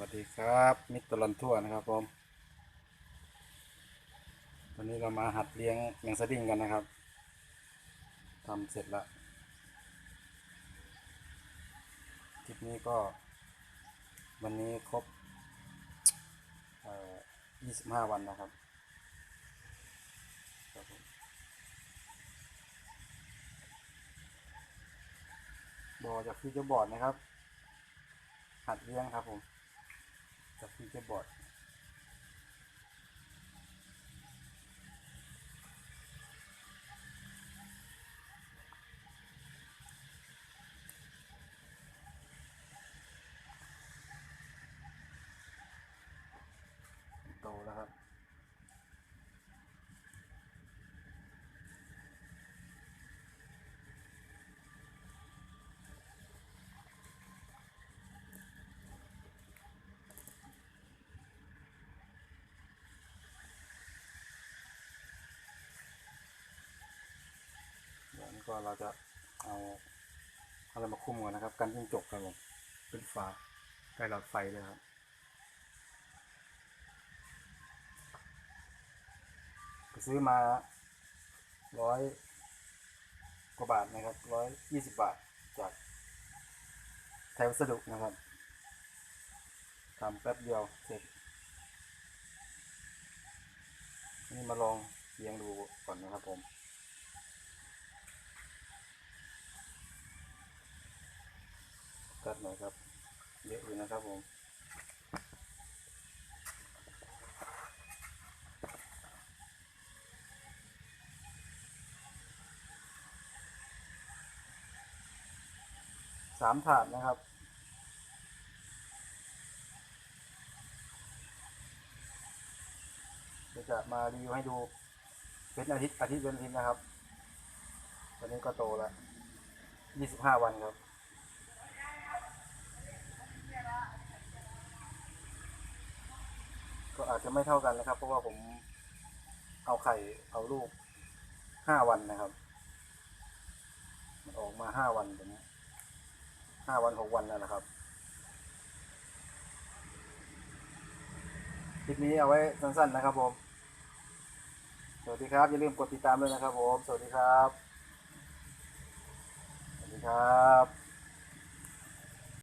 วัสดีครับมิตรตลอนทั่วนะครับผมวันนี้เรามาหัดเลี้ยงแมงสดิ้งกันนะครับทำเสร็จแล้วคลิปนี้ก็ วันนี้ครบ25 วันนะครับบผมบอจากฟิวเจอร์บอร์ดนะครับ หัดเลี้ยงครับผม จากฟิวเจอร์บอร์ดโตแล้วครับ ก็เราจะเอาอะไรมาคุมก่อนนะครับ กันจิ้งจกครับผมเป็นฝาใกล้หลอดไฟเลยครับก็ซื้อมาร้อยกว่าบาทนะครับร้อยยี่สิบบาทจากไทยวัสดุนะครับทำแป๊บเดียวเสร็จนี่มาลองเลี้ยงดูก่อนนะครับผม ดหน่อยครับ เยอะอยู่นะครับผมสามถาดนะครับเดี๋ยวจะมารีวิวให้ดูเป็นอาทิตย์อาทิตย์เป็นอาทิตย์นะครับ ตอนนี้ก็โตแล้วยี่สิบห้าวันครับ ก็อาจ จะไม่เท่ากันนะครับ เพราะว่าผมเอาไข่เอาลูกห้าวันนะครับ มันออกมาห้าวันผมห้าวันหกวันแล้วนะครับคลิปนี้เอาไว้สั้นๆนะครับผม สวัสดีครับ อย่าลืมกดติดตามด้วยนะครับผม สวัสดีครับ สวัสดีครับ